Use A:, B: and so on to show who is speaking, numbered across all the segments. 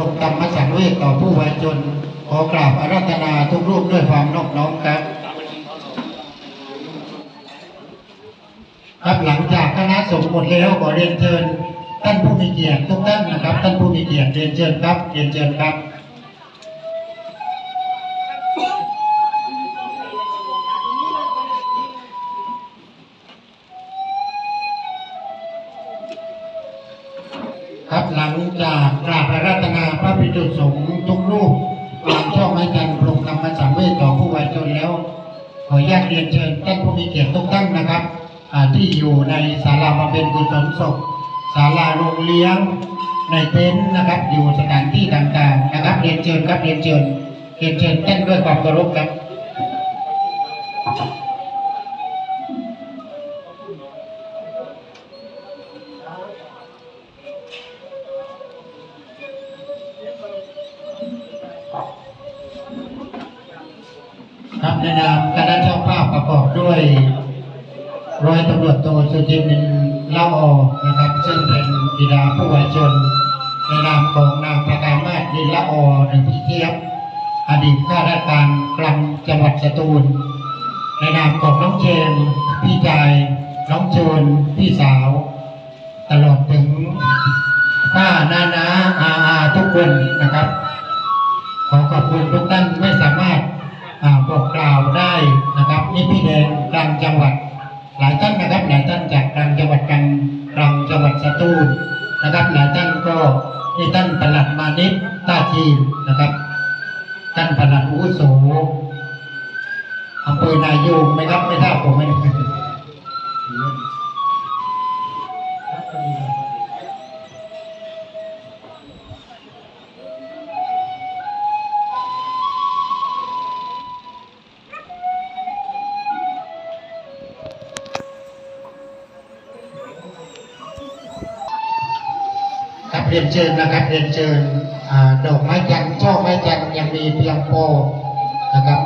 A: รงธรรมสังเวชต่อผู้วายชนขอกราบอาราธนาทุกรูปด้วยความนอบน้อมครับครับหลังจากคณะสงฆ์หมดแล้วขอเรียนเชิญท่านผู้มีเกียรติทุกท่านนะครับ ท่านผู้มีเกียรติเรียนเชิญครับเรียนเชิญครับครับหลังจากกราบพระรัต จุสงทุกรูปวางช่องให้กันปรงธรรมสังเวชต่อผู้วายชนแล้ว ขออนุญาตเรียนเชิญท่านผู้มีเกียรติทุกท่านนะครับที่อยู่ในศาลาบำเพ็ญกุศลศพศาลาโรงเลี้ยงในเต็นท์นะครับ อยู่สถานที่ต่างๆนะครับเรียนเชิญครับเรียนเชิญเรียนเชิญท่านด้วยความเคารพครับครับ ด้วยร้อยตำรวจโทสุจินเล่าออนะครับ ซึ่งเป็นบิดาผู้วายชนในนามของนางประกามาศดินละออหนึ่งพี่เทียบ อดีตข้าราชการกลางจังหวัดสตูล ในนามของน้องเจมพี่ชายน้องโจนพี่สาว ตลอดถึงป้านานาอาอาทุกคนนะครับ ขอขอบคุณทุกท่านไม่สามารถ บอกกล่าวได้นะครับนี่พี่แดงกลางจังหวัด หลายท่านนะครับหลายท่านจากกลางจังหวัดกันกลางจังหวัดสตูลนะครับ หลายท่านก็นี่ท่านปลัดมานิดตาทีนะครับท่านปลัดอุโสอำเภอนายงไหมครับไม่ทราบผมไม่ได้ เรียนเชิญนะครับเรียนเชิญดอกไม้จันทร์ช่อไม้จันทร์ยังมีเพียงพอนะครับ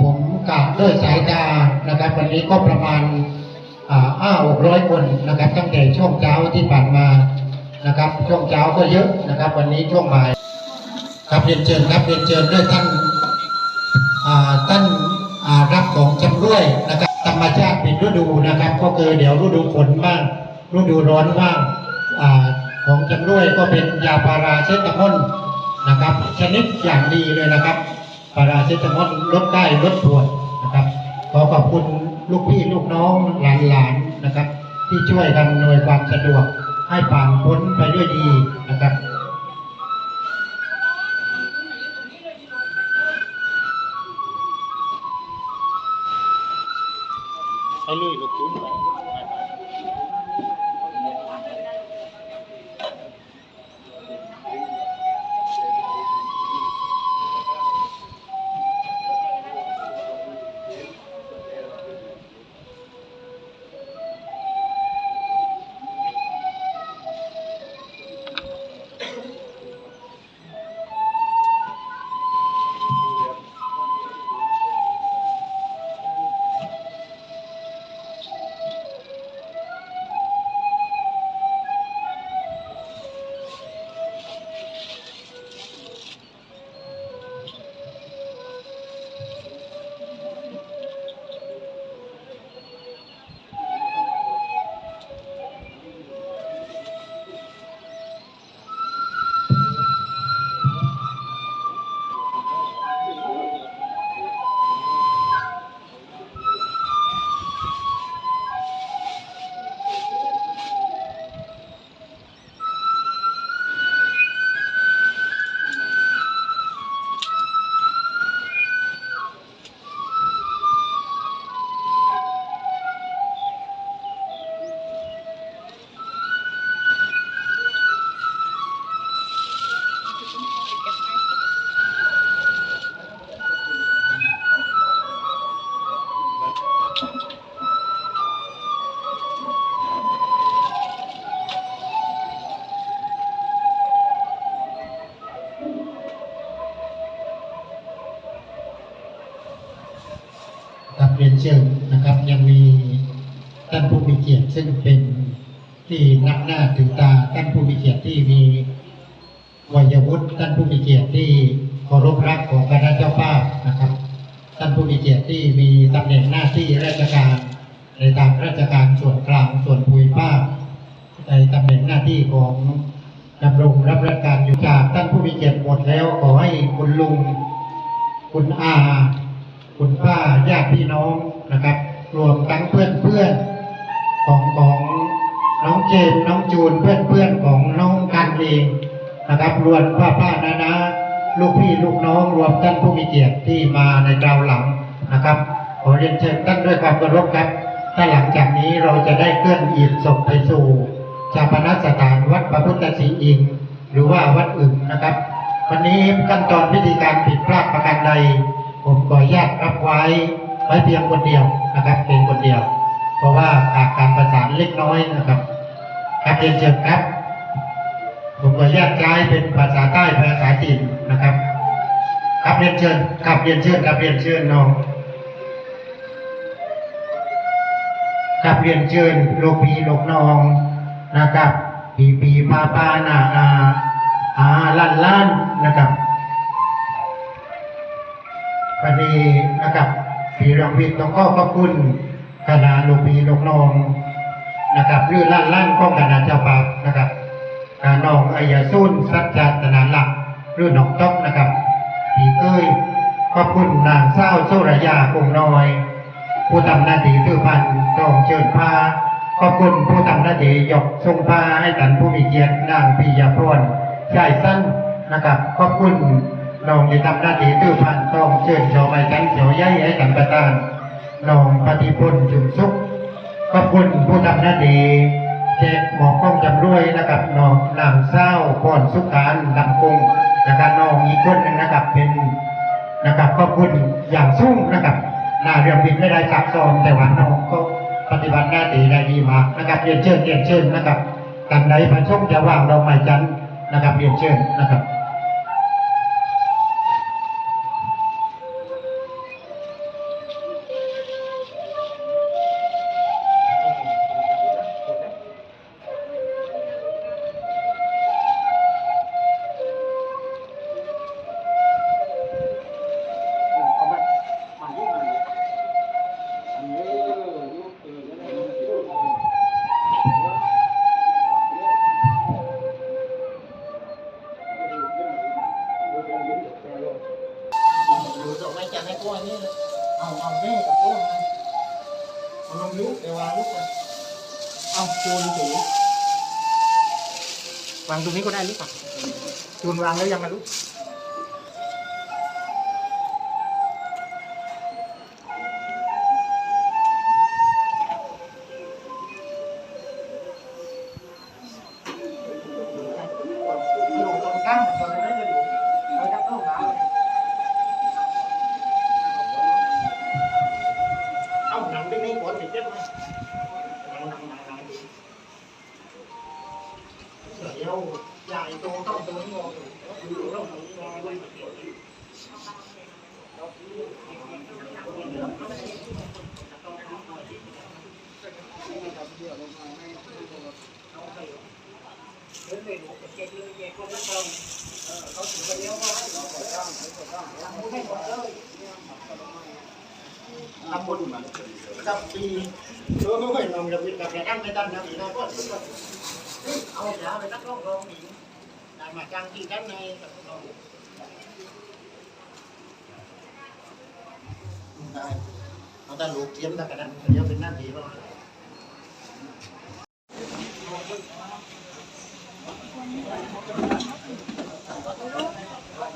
A: ผมกะด้วยสายตานะครับ วันนี้ก็ประมาณอ่าห้าหกร้อยคนนะครับ ตั้งแต่ช่วงเช้าที่ผ่านมานะครับ ช่วงเช้าก็เยอะนะครับ วันนี้ช่วงบ่าย ครับเรียนเชิญครับเรียนเชิญด้วยท่านท่านรับของจำด้วยนะครับ ธรรมชาติเป็นฤดูนะครับ ก็คือเดี๋ยวฤดูฝนบ้างฤดูร้อนบ้างอ่า ของจำด้วยก็เป็นยาพาราเซตามอลนะครับ ชนิดอย่างดีเลยนะครับพาราเซตามอลลดได้ลดปวดนะครับขอขอบคุณลูกพี่ลูกน้องหลานๆนะครับ ที่ช่วยกันอำนวยความสะดวกให้ผ่านพ้นไปด้วยดีนะครับ
B: ไปเลยลูกจุ้น
A: เรียนเชิญนะครับ ยังมีท่านผู้มีเกียรติซึ่งเป็นที่นับหน้าถือตาท่านผู้มีเกียรติที่มีวัยวุฒิท่านผู้มีเกียรติที่เคารพรักของคณะเจ้าภาพนะครับ ท่านผู้มีเกียรติที่มีตำแหน่งหน้าที่ราชการ ในทางราชการส่วนกลางส่วนภูมิภาคในตำแหน่งหน้าที่ของดำรงรับราชการอยู่จากท่านผู้มีเกียรติหมดแล้วขอให้คุณลุงคุณอา คุณป้าญาติพี่น้องนะครับ รวมทั้งเพื่อนเพื่อนของของน้องเจมส์น้องจูนเพื่อนเพื่อนของน้องกันเองนะครับรวมป้าป้านานาลูกพี่ลูกน้อง รวมท่านผู้มีเกียรติที่มาในคราวหลังนะครับขอเรียนเชิญท่านด้วยความเคารพครับถ้าหลังจากนี้เราจะได้เคลื่อนอีกศพไปสู่ชาปนสถานวัดพระพุทธศรีอิงหรือว่าวัดอื่นนะครับ วันนี้ขั้นตอนพิธีการผิดพลาดประการใด ผมขออนุญาตรับไว้ไว้เพียงคนเดียวนะครับเพียงคนเดียว เพราะว่าขาดการประสานเล็กน้อยนะครับ ครับเรียนเชิญครับ ผมขออนุญาตใช้เป็นภาษาใต้ภาษาจีนนะครับ ครับเรียนเชิญครับเรียนเชิญครับเรียนเชิญน้องกับเรียนเชิญโลกพีโลกนองนะครับปีปีปาปานาอาอาลันลันนะครับ วันนี้นะครับปีรองวิทย์ต้องขอขอบคุณคณะโลกพีโลกน้องนะครับหรือลันลันของคณะเจ้าภาพนะครับน้องอายาซุนสัจจตนาหลักหรือน้องต๊อกนะครับปีเก้ยขอบคุณนางเศร้าโซรยาคงน้อย ผู้ทำหน้าที่คือพันต้องเชิญพาขอบคุณผู้ทำหน้าที่ยกทรงพาให้ท่านผู้มีเกียรตินางปิยพรชายสั้นนะครับขอบคุณ น้องที่ทำหน้าที่คือพันต้องเชิญชาวไม้กันเขียวใหญ่ให้ท่านประธานน้องปฏิพลจุมสุขขอบคุณผู้ทำหน้าที่แจกหมอกล้องจำรวยนะครับน้องนางเศร้าพรสุการลำกงนะครับน้องอีกคนหนึงนะครับเป็นนะครับขอบคุณอย่างสูงนะครับหน้าเรียงบินไม่ได้ซับซ้อนแต่ว่าน้องก็ปฏิบัติหน้าที่ได้ดีมากนะครับเรียนเชิญเรียนเชิญนะครับกันใดพระชงจะว่างเราไม่จันทร์นะครับเรียนเชิญนะครับ
B: นี้
A: ก็ได้
B: หรือเปล่าจูนวางแล้วยังไงลูก
A: ตั้งตอนนี้จ
B: ทำ
A: บุญมากับปีเออไม่นองจะมีกับแกนั่งไม่ตั้งนะอีน้องก็เอายาไปตักลองลองอีกได้มาจ้างที่ด้านในกับลองได้เอาแต่ลูกเทียมแต่กันนั้นเดี๋ยวเป็นหน้าที่เรา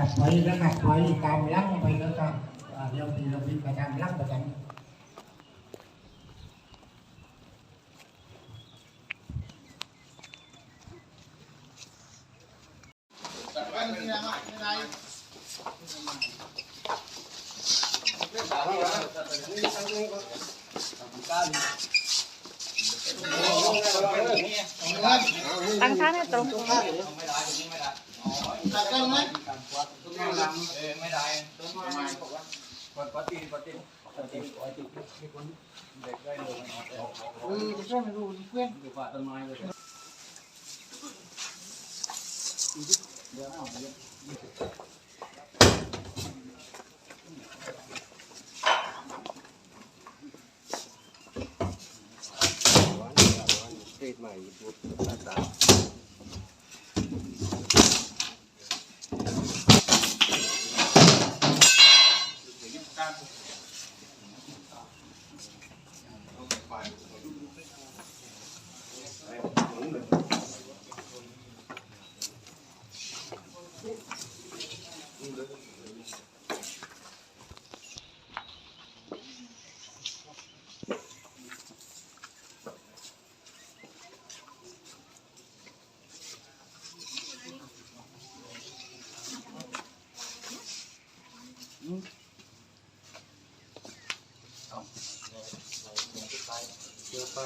A: cặp quay cái mặt quay tam lắm quay cái con lâu thì lâu thì phải tam lắm phải cảnh
C: tăng sát hết rồi
D: า
A: มลังไปแล้วกันอ่าเดี๋ยวทีเราพิมพ์ประจำลังประจำ
C: Hãy subscribe cho kênh Ghiền Mì Gõ Để không bỏ lỡ
D: ตั้งท่าให้ตรง
E: ตัดได้ไหม
F: เสื้อผ้าติ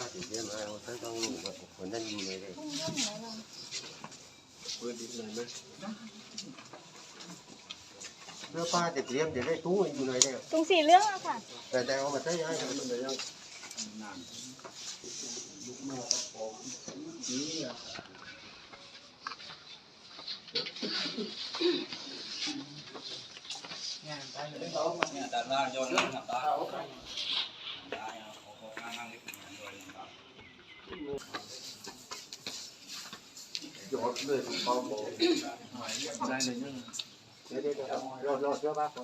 F: ดเยี่ยมเอาถ้าต้องหนุ่มแบบคนนั้นอยู่เลยเลยเปิดดิบเลยไหมเสื้อผ้าติดเยี่ยมเดี๋ยวได้ตู้อยู่เลยเดียว
D: ตรงสีเหรื่องอะค่ะ
F: แต่แต่เอามาใช้ให้มันเลยยังย อดเลยเบาๆได้เลยยังเดี๋ยวเดี๋ยวรอรอเสื้อผ้าก่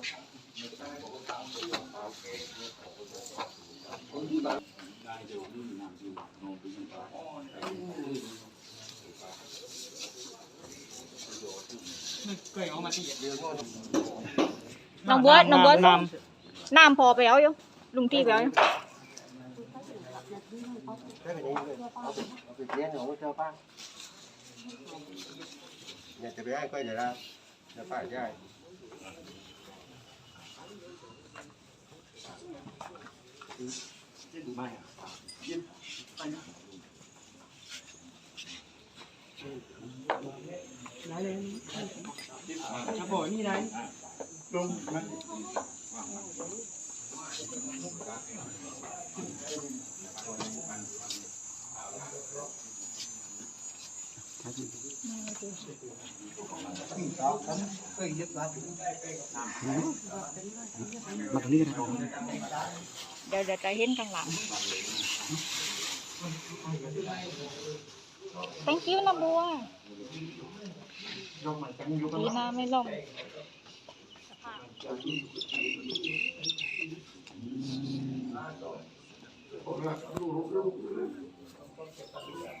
F: อน
D: น้องบัวน้องบัวส่งน้ำพอไปเอาอยู่ลุงที่ไปเอาอยู่
F: ได้ไปไหนเลยเอาไปเอาไปเลี้ยงอาเสื้อผ้าเนี่ยจะ ไปให้ก้อยเดี๋ยวละเสื้อผ้าใช่
D: เดี๋ยวเดี๋ยวจะเห็นข้างหลัง thank you นะบัวดีนะไม่ล่มล้นเลยยกทางนี้เลยยกลยยก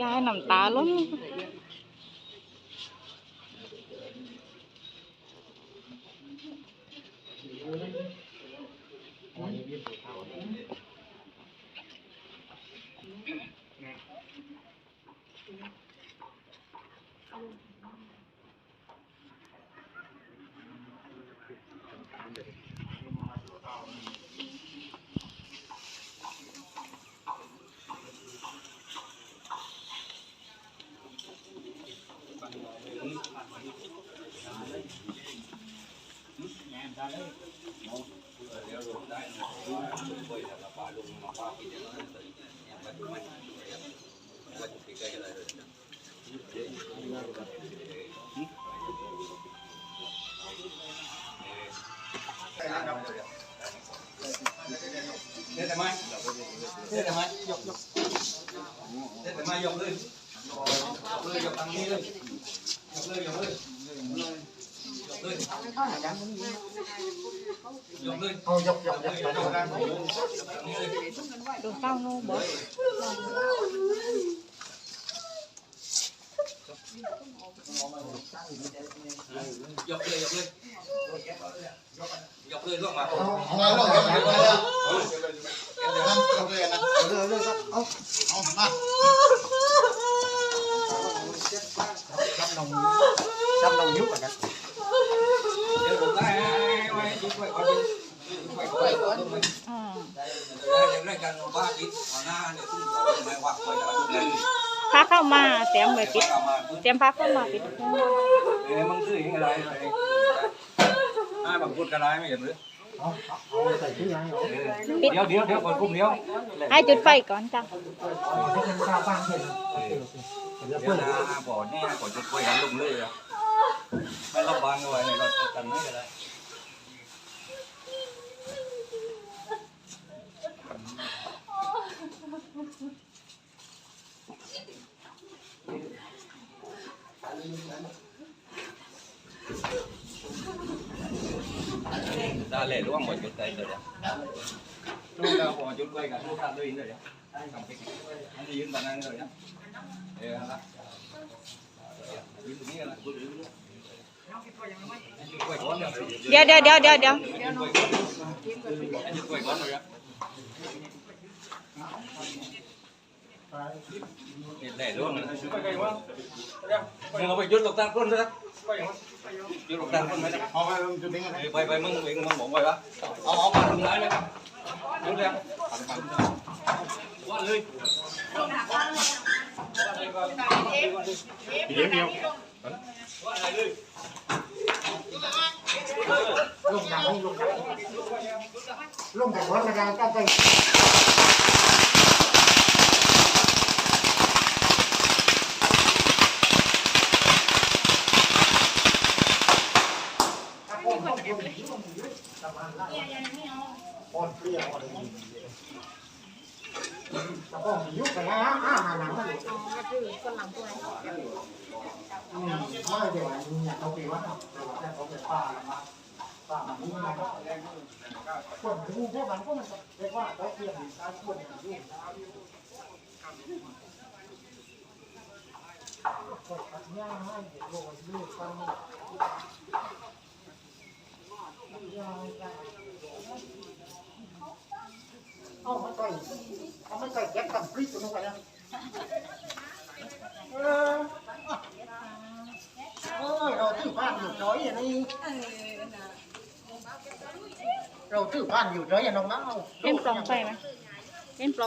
D: ยยกเ Thế là mai. Thế là mai.
B: Dọc dọc. Thế là lên. Dọc lên dọc lên. ยก
C: เล
D: ยยกเลยยกเลยล่วงมา
B: เอาเอาลงเอาเอาเอาเลยนะเลยเลยครับเอาเอามาจับนมจับนมยุบอะนะ
D: เดี๋ยวผมได้ไว้ยุบไว้ก่อนไว้ก่อน
C: อืม
D: เรื่องการบ้าปิดเอาหน้าเนี่ยซึ่งเราไม่ว่าไปแต่ว่าดูแล
C: พาเข้ามาเตรียมไว้ปิด
D: เต
C: รียมพาเข้ามาปิด
D: เอ้มึงซื้อยังไงอ่าบางคนก็ได้ไม่เห็นหรือ
B: เอาเดี๋
D: ยวเดี๋ยวเดี๋ยวก่อนกุ้งเดี๋ยว
C: ให้จุดไฟก่อนจ้ะ
B: เนข้าวบ้างเห็นเดี๋ยว
D: เดี๋ย
B: เพื่
D: ว
B: อนะ
D: บ่อนี่ก่อนจะคุยกันลงเลยอะไม่รับบางเอาไว้ในรถกันไม่ได้ ta lệ luôn mọi chuyện tay rồi chúng ta bỏ chút quay cả chúng ta đi rồi cầm cái anh đi bạn ăn rồi đó để là quay con rồi
C: เดี๋ยวเดี๋ยวเดี๋ยวเดี๋ยวเดี๋ยว
D: anh quay con rồi đó để luôn rồi nhưng mà phải chút lục tan con rồi đó chút lục tan con mấy đó
B: เอาไปลงจุดนี้กัน
D: ไปไปมึงมึงมึงบอกไปวะเอาเอามาทำร้ายเลยครับ ดูแลว่าเลย
B: เดี๋ยวเดียว
D: ว่าอะไรเลย
B: ลงดังให้ลงดังลงแต่หัวกระดานก็ไป ปอนเปรี้ยวอะไรอย่างเงี้ยแล้วก็มียุคไปแล้วอ้ามาหนังมาเลยอืมไม่เดี๋ยวมึง อยาเอาไปวัดเนาแต่เขาเป็นป้าละมาป้ามันนี่มาก็คนดูพวกมันก็มันเรียกว่าเขาเทียมการควรอย่างนี้คนตัดหญ้าให้เด็กโลกลูกฟังเอามันใส่เอามันใส่แก๊สกันพริกตัวนู้นไปนะเออเออเราตื้อบ้านอยู่จ้อยอย่างนี้เราตื้ออ ยู่จ้อยอย่างน้องน้า
C: เล่นปลองไฟไหมเล่นปล